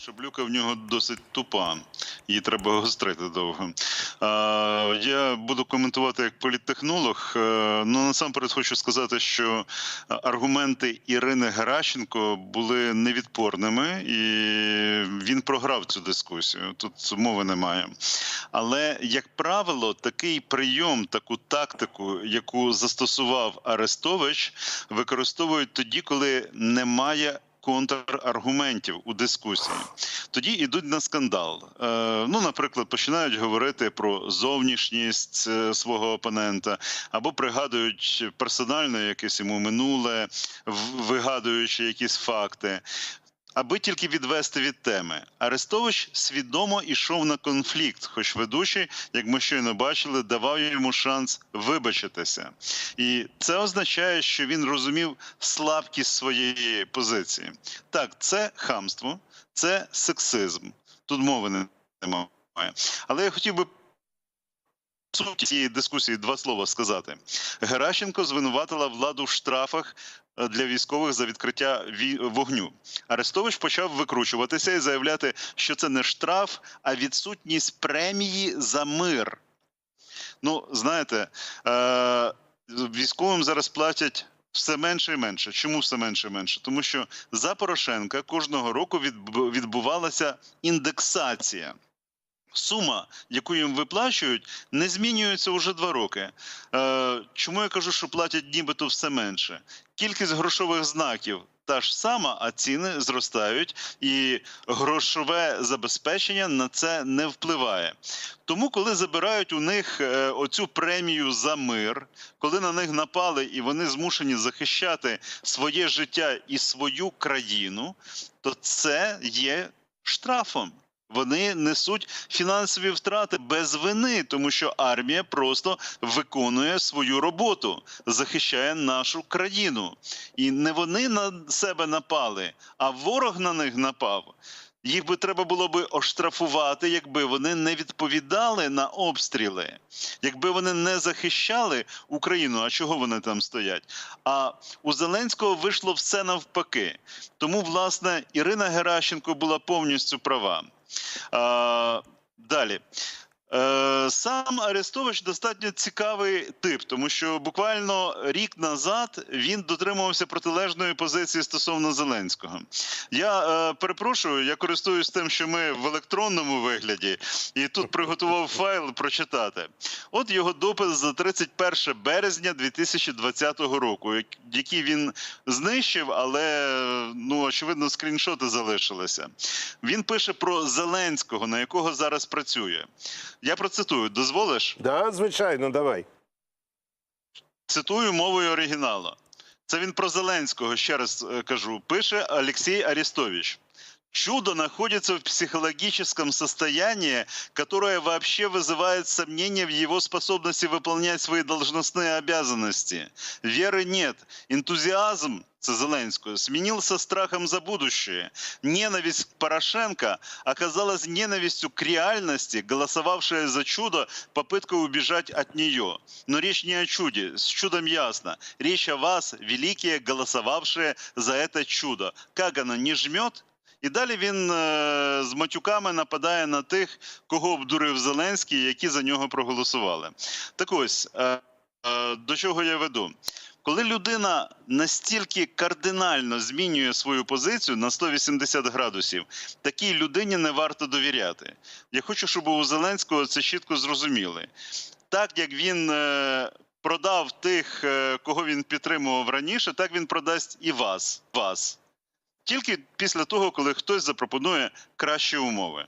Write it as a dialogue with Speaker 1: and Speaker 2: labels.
Speaker 1: Шаблюка в нього досить тупа, її треба гострити довго. Я буду коментувати як політтехнолог. Е, Ну насамперед хочу сказати, що аргументи Ірини Геращенко були невідпорними, і він програв цю дискусію. Тут мови немає. Але як правило, такий прийом, таку тактику, яку застосував Арестович, використовують тоді, коли немає контраргументів у дискусії. Тоді йдуть на скандал. Е, ну, наприклад, починають говорити про зовнішність е, свого опонента, або пригадують персонально якесь йому минуле, вигадуючи якісь факти. Аби тільки відвести від теми, Арестович свідомо йшов на конфлікт, хоч ведучий, як ми щойно бачили, давав йому шанс вибачитися. І це означає, що він розумів слабкість своєї позиції. Так, це хамство, це сексизм. Тут мови немає. Але я хотів би. Суті цієї дискусії два слова сказати. Геращенко звинуватила владу в штрафах е, для військових за відкриття ві- вогню. Арестович почав викручуватися і заявляти, що це не штраф, а відсутність премії за мир. Ну, знаєте, е- військовим зараз платять. Все менше і менше. Чому все менше і менше? Тому що за Порошенка кожного року відбувалася індексація. Сума, яку їм виплачують, не змінюється вже два роки. Е, чому я кажу, що платять нібито все менше? Кількість грошових знаків та ж сама, а ціни зростають, і грошове забезпечення на це не впливає. Тому, коли забирають у них е, оцю премію за мир, коли на них напали і вони змушені захищати своє життя і свою країну, то це є штрафом. Вони несуть фінансові втрати без вини, тому що армія просто виконує свою роботу, захищає нашу країну. І не вони на себе напали, а ворог на них напав. Їх би треба було би оштрафувати, якби вони не відповідали на обстріли, якби вони не захищали Україну. А чого вони там стоять? А у Зеленського вийшло все навпаки. Тому, власне, Ірина Геращенко була повністю права. А, далі. Е, Сам Арестович достатньо цікавий тип, тому що буквально рік назад він дотримувався протилежної позиції стосовно Зеленського. Я е, перепрошую, я користуюсь тим, що ми в електронному вигляді, і тут приготував файл прочитати. От його допис за 31 березня 2020 року, який він знищив, але ну очевидно скріншоти залишилися. Він пише про Зеленського, на якого зараз працює. Я процитую, дозволиш?
Speaker 2: Да, звичайно, давай.
Speaker 1: Цитую мовою оригіналу. Це він про Зеленського, ще раз е, кажу. Пише Алексей Арестович. Чудо находится в психологическом состоянии, которое вообще вызывает сомнения в его способности выполнять свои должностные обязанности. Веры нет. Энтузиазм, це Зеленського, сменился страхом за будущее. Ненависть к Порошенко оказалась ненавистью к реальности, голосовавшая за чудо, попыткой убежать от нее. Но речь не о чуде, с чудом ясно. Речь о вас, великие, голосовавшие за это чудо. Как оно не жмет? І далі він е, з матюками нападає на тих, кого обдурив Зеленський, які за нього проголосували. Так ось е, е, до чого я веду. Коли людина настільки кардинально змінює свою позицію на 180 градусів, такій людині не варто довіряти. Я хочу, щоб у Зеленського це чітко зрозуміли. Так як він продав тих, кого він підтримував раніше, так він продасть і вас. вас. Тільки після того, коли хтось запропонує кращі умови.